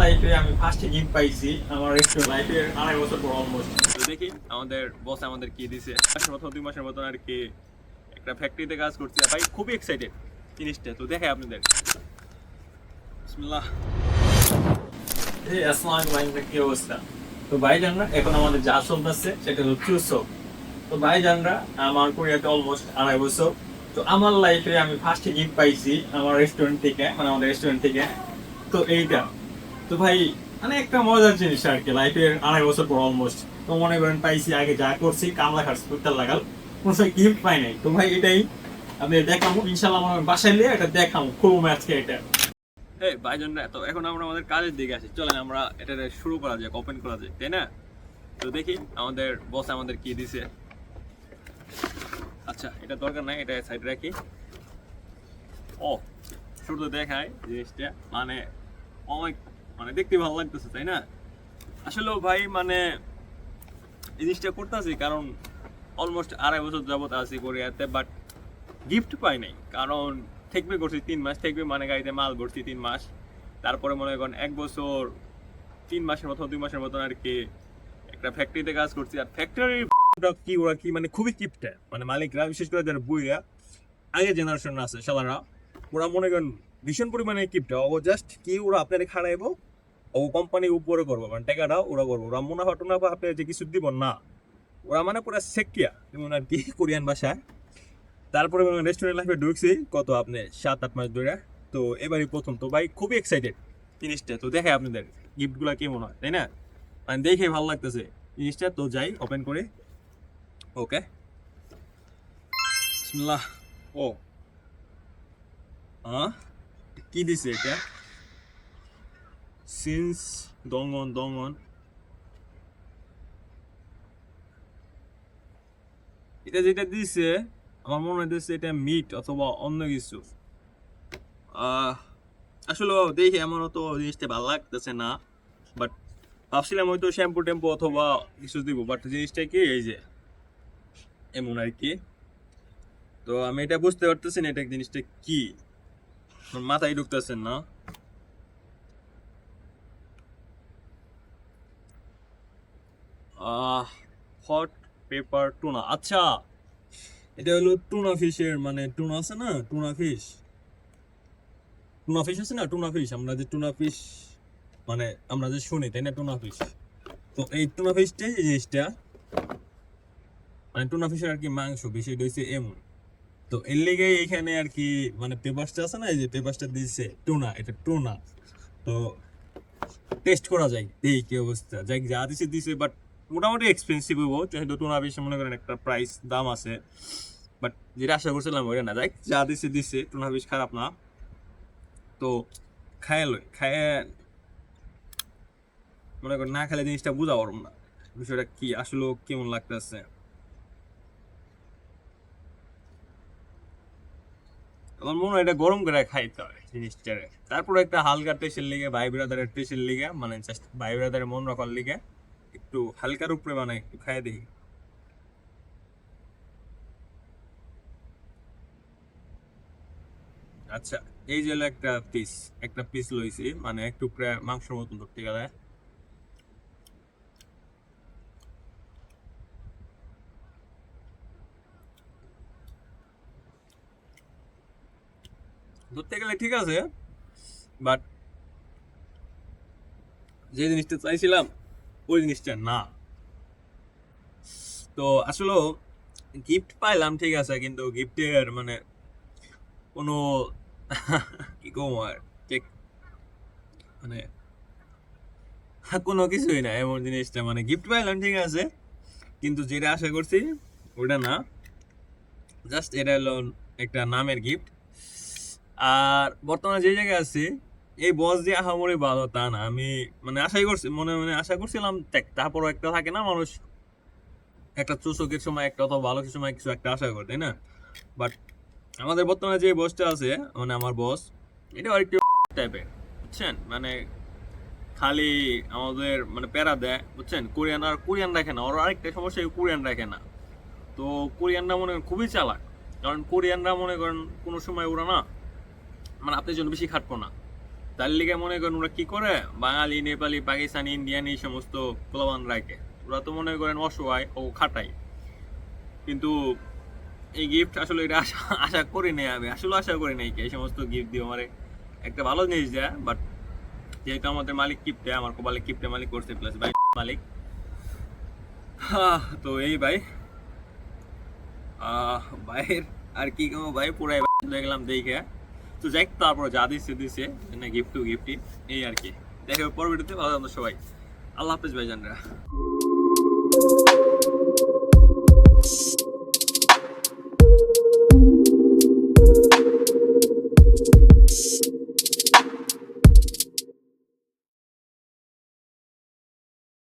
লাইফে আমি first gift পাইছি আমার লাইফের আড়াই বছর পর অলমোস্ট তো দেখি আমাদের বস আমাদের কি দিছে? মাসের মতো দুই মাসের মতন আর কি একটা ফ্যাক্টরিতে কাজ করছি। ভাই খুবই এক্সাইটেড জিনিসটা। তো দেখে আপনাদের বিসমিল্লাহ। এই আসসালামু আলাইকুম কি অবস্থা? তো ভাইজানরা এখন আমাদের যা চলতেছে সেটা হলো চুসক তো ভাইজানরা আমার কোরিয়াতে অলমোস্ট আড়াই বছর। তো আমার লাইফে আমি ফার্স্ট গিফট পাইছি আমার রেস্টুরেন্ট থেকে মানে আমাদের রেস্টুরেন্ট থেকে। তো এইটা তো ভাই মানে একটা মজার জিনিস আর কি লাইফের আড়াই বছর পর অলমোস্ট তো মনে করেন পাইছি, আগে যা করছি, কামলা খাটছি করতে লাগাল। কোনো সময় গিফট পাই নাই। তো ভাই, এটাই আপনি দেখাবো ইনশাল্লাহ আমার বাসায় নিয়ে এটা দেখাবো, খুব আজকে এটা। এই ভাইজনরা, তো এখন আমরা আমাদের কাজের দিকে আসি। চলেন, আমরা এটা শুরু করা যাক ওপেন করা যাক, তাই না? তো দেখি, আমাদের বস আমাদের কি দিছে। আচ্ছা এটা দরকার নাই, এটা সাইড রাখি। ও শুরু দেখায় জিনিসটা। মানে অনেক মানে দেখতে ভালো লাগতেছে, তাই না? আসলে ভাই মানে এই জিনিসটা করতেছি কারণ অলমোস্ট আড়াই বছর যাবত আছি কোরিয়াতে বাট গিফট পাই নাই। কারণ থেকবে করছি তিন মাস থেকবে মানে গাড়িতে মাল ভরছি তিন মাস। তারপরে মনে করেন এক বছর, তিন মাসের মতো, দুই মাসের মতন আর কি একটা ফ্যাক্টরিতে কাজ করছি। আর ফ্যাক্টরির কি, ওরা কি মানে খুবই কিপটে। মানে মালিকরা, বিশেষ করে যারা বুইরা আগে জেনারেশন আছে, শালারা, ওরা মনে করেন ভীষণ পরিমাণে কিপটে। ও জাস্ট কি, ওরা আপনার খাড়াইবো? ও কোম্পানি উপরে করব মানে টাকাটা ওরা করব। ওরা মনে হতো না আপনি যে কিছু দিব না। ওরা মানে পুরো সেকিয়া যেমন আর কি কোরিয়ান ভাষায়। তারপরে রেস্টুরেন্ট লাইফে ঢুকছি, কত আপনি সাত, আট মাস ধরে তো এবারই প্রথম। তো ভাই খুবই এক্সাইটেড জিনিসটা। তো দেখে আপনাদের গিফটগুলো কেমন হয়, তাই না? মানে দেখে ভালো লাগতেছে জিনিসটা। তো যাই ওপেন করে। ওকে ও। হ্যাঁ কি দিছে এটা? সিন্স দঙ্গন দঙ্গন এটা যেটা দিছে, আমার মনে হইতেছে এটা মিট অথবা অন্য কিছু। আসলে দেখে আমার তো জিনিসটা ভালো লাগতেছে না বাট ভাবছিলাম হয়তো শ্যাম্পু টেম্পু অথবা কিছু দিব বাট জিনিসটা কি, এই যে, এমন আর কি। তো আমি এটা বুঝতে পারতেছি না এটা জিনিসটা কি। মাথায় ঢুকতেছে না। হট পেপার টুনা আচ্ছা এটা হলো টুনা ফিশের মানে টুনা আছে না টুনা ফিশ টুনা ফিশ আছে না টুনা ফিশ আমরা যে টুনা ফিশ মানে আমরা যে শুনি, তাই না টুনা ফিশ তো এই টুনা ফিশটাই এই জিনিসটা মানে টুনা ফিশের আর কি মাংস, বিষয়টা হচ্ছে এমন। তো এর লেগে এখানে আর কি মানে পেপারসটা আছে না, এই যে পেপারসটা দিয়েছে টুনা এটা টুনা তো টেস্ট করা যায় দেই কি অবস্থা। যাই যা দিছে দিছে বাট মোটামুটি এক্সপেন্সিভ হব যেহেতু টুনা ফিশ মনে করেন একটা প্রাইস দাম আছে। বাট যেটা আশা করছিলাম, ওইটা না যাই যা দিছে দিছে, টুনা ফিশ খারাপ না। তো খায় লই, খায় মনে করেন না খেলে জিনিসটা বুঝা পারব না, বিষয়টা কি, আসলে কেমন লাগতেছে। আমার মনে হয় এটা গরম করে খাইতে হয় জিনিসটা তারপরে একটা হালকা টেস্টের লিগে ভাই ব্রাদারের টেস্টের লিগে মানে জাস্ট ভাই ব্রাদারের মন রাখার লিগে। একটু হালকার উপরে মানে একটু খাই দিই আচ্ছা এই যে একটা পিস একটা পিস লইছি মানে একটু মাংসের মতন ধরতে গেলে। ধরতে গেলে ঠিক আছে বাট যে জিনিসটা চাইছিলাম ওই জিনিসটা না। তো আসলে গিফট পাইলাম, ঠিক আছে, কিন্তু গিফটের মানে কোনো কি কম আর? ঠিক। মানে কোনো কিছুই না, এমন জিনিসটা। মানে গিফট পাইলাম, ঠিক আছে, কিন্তু যেটা আশা করছি ওটা না। জাস্ট এটা হলো একটা নামের গিফট আর বর্তমানে যে জায়গায় আছি এই বস যে আহামরি ভালো তা না, আমি মানে আশাই করছি, মনে মনে আশা করছিলাম তারপরও একটা থাকে না মানুষ, একটা চুচকের সময়, একটা অথবা ভালো সময়, কিছু একটা আশা করে, তাই না? বাট আমাদের বর্তমানে যে বসটা আছে মানে আমার বস, এটা আরেকটু টাইপের, বুঝছেন? মানে খালি আমাদের মানে প্যারা দেয়, বুঝছেন? কোরিয়ান আর কোরিয়ান রাখে না, ওর আরেকটা সমস্যা কোরিয়ান রাখে না। তো কোরিয়ানরা মনে করেন খুবই চালাক, কারণ কোরিয়ানরা মনে করেন কোনো সময় ওরা না মানে আপনার জন্য বেশি খাটবো না। তার লিগে মনে করেন ওরা কি করে? বাঙালি, নেপালি, পাকিস্তানি, ইন্ডিয়ান এই সমস্ত প্রলাবান রাখে ওরা তো মনে করেন অসহায় ও খাটাই। কিন্তু এই গিফট আসলে এটা আশা করি নাই আমি। আসলে আশা করি নাই এই সমস্ত গিফট দিয়ে আমার একটা ভালো জিনিস দেয় বাট যেহেতু আমাদের মালিক কিপটে আমার কপালে কিপটে মালিক করছে প্লাস ভাই মালিক। তো এই ভাই ভাইয়ের আর কি ভাই পুরাই গেলাম দেখে। তো যাই তারপর যা দিচ্ছে দিচ্ছে না গিফট টু গিফট এই আর কি। দেখে পরবর্তীতে ভালো সবাই। আল্লাহ হাফিজ ভাই জানরা